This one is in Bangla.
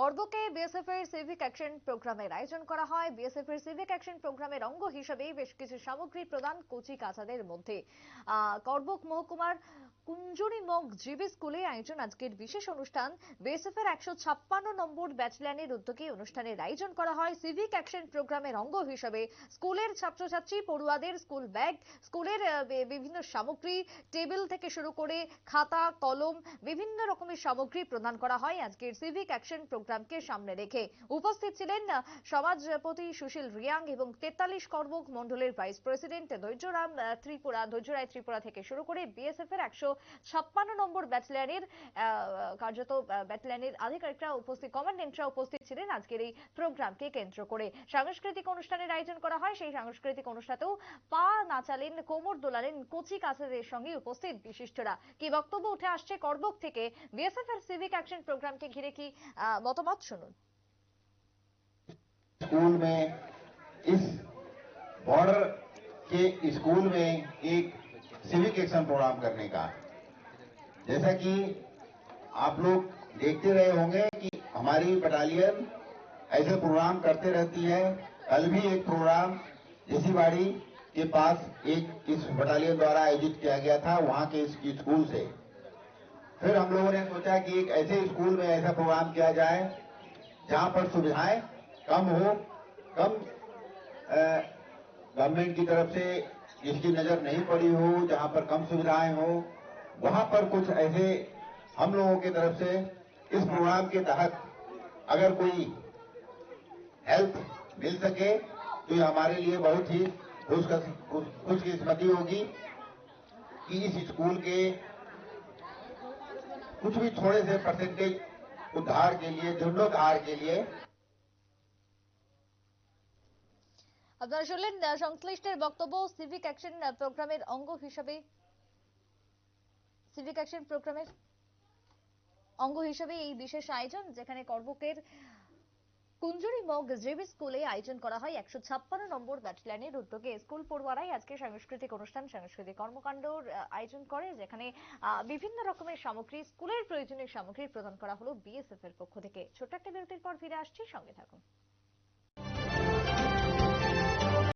করবকে বিএসএফ এর সিভিক অ্যাকশন প্রোগ্রামের আয়োজন করা হয়। বিএসএফ এর সিভিক অ্যাকশন প্রোগ্রামের অঙ্গ হিসেবে বেশ কিছু সামগ্রী প্রদান কচি কাচাদের মধ্যে করবক মহকুমার কুঞ্জুরিমগ জিবি স্কুলে আয়োজন আজকের বিশেষ অনুষ্ঠান। বিএসএফ এর একশো ছাপ্পান্ন নম্বর ব্যাটালিয়নের উদ্যোগে অনুষ্ঠানের আয়োজন করা হয়। সিভিক অ্যাকশন প্রোগ্রামের অঙ্গ হিসেবে স্কুলের ছাত্রছাত্রী, পড়ুয়াদের স্কুল ব্যাগ, স্কুলের বিভিন্ন সামগ্রী, টেবিল থেকে শুরু করে খাতা, কলম, বিভিন্ন রকমের সামগ্রী প্রদান করা হয়। আজকের সিভিক অ্যাকশন প্রোগ্রামকে সামনে রেখে উপস্থিত ছিলেন সমাজপতি সুশীল রিয়াং এবং তেতাল্লিশ কর্মক মন্ডলের ভাইস প্রেসিডেন্ট ধৈর্যরাম ত্রিপুরা ধৈর্যরায় ত্রিপুরা থেকে শুরু করে বিএসএফ এর একশো ছাপ্পান্ন নম্বর ব্যাটালিয়নের কার্যত ব্যাটালিয়নের আধিকারিকরা উপস্থিত, কমান্ডেন্টরা উপস্থিত ছিলেন আজকের এই প্রোগ্রামকে কেন্দ্র করে। সাংস্কৃতিক অনুষ্ঠানের আয়োজন করা হয়, সেই সাংস্কৃতিক অনুষ্ঠানেও পা নাচালেন, কোমর দোলালেন কচি কাছাদের সঙ্গে উপস্থিত বিশিষ্টরা। কি বক্তব্য উঠে আসছে করবক থেকে? বিএসএফ এর সিভিক অ্যাকশন প্রোগ্রামকে ঘিরে কি মতামত শুনুন स्कूल में इस बॉर्डर के स्कूल में एक सिविक एक्शन प्रोग्राम करने का जैसा कि आप लोग देखते रहे होंगे कि हमारी बटालियन ऐसे प्रोग्राम करते रहती है कल भी एक प्रोग्राम जैसीबाड़ी के पास एक इस बटालियन द्वारा आयोजित किया गया था वहां के इस स्कूल से फिर हम लोगों ने सोचा कि एक ऐसे स्कूल में ऐसा प्रोग्राम किया जाए, जहाँ पर सुविधाएँ कम हो, कम गवर्नमेंट की तरफ़ से जिसकी नज़र नहीं पड़ी हो, जहाँ पर कम सुविधाएँ हो, वहाँ पर कुछ ऐसे हम लोगों की तरफ़ से इस प्रोग्राम के तहत अगर कोई हेल्प मिल सके तो ये हमारे लिए बहुत ही खुश खुशकिस्मती होगी कि इस स्कूल के कुछ भी थोड़े से परसेंटेज उद्धार के लिए जीर्णोद्धार के लिए আপনারা শুনলেন আহ, সংশ্লিষ্টের বক্তব্য সিভিক অ্যাকশন প্রোগ্রামের অঙ্গ হিসাবে সিভিক অ্যাকশন প্রোগ্রামের অঙ্গ হিসাবে এই বিশেষ আয়োজন যেখানে করবকের কুঞ্জুরি মগ জেবি স্কুলে আয়োজন করা হয় একশো ছাপ্পান্ন নম্বর ব্যাটেলিয়ানের উদ্যোগে। স্কুল পড়ুয়ারাই আজকে সাংস্কৃতিক অনুষ্ঠান, সাংস্কৃতিক কর্মকাণ্ডর আয়োজন করে, যেখানে বিভিন্ন রকমের সামগ্রী, স্কুলের প্রয়োজনীয় সামগ্রী প্রদান করা হলো বিএসএফ এর পক্ষ থেকে। ছোট্ট একটা বিরতির পর ফিরে আসছি, সঙ্গে থাকুন।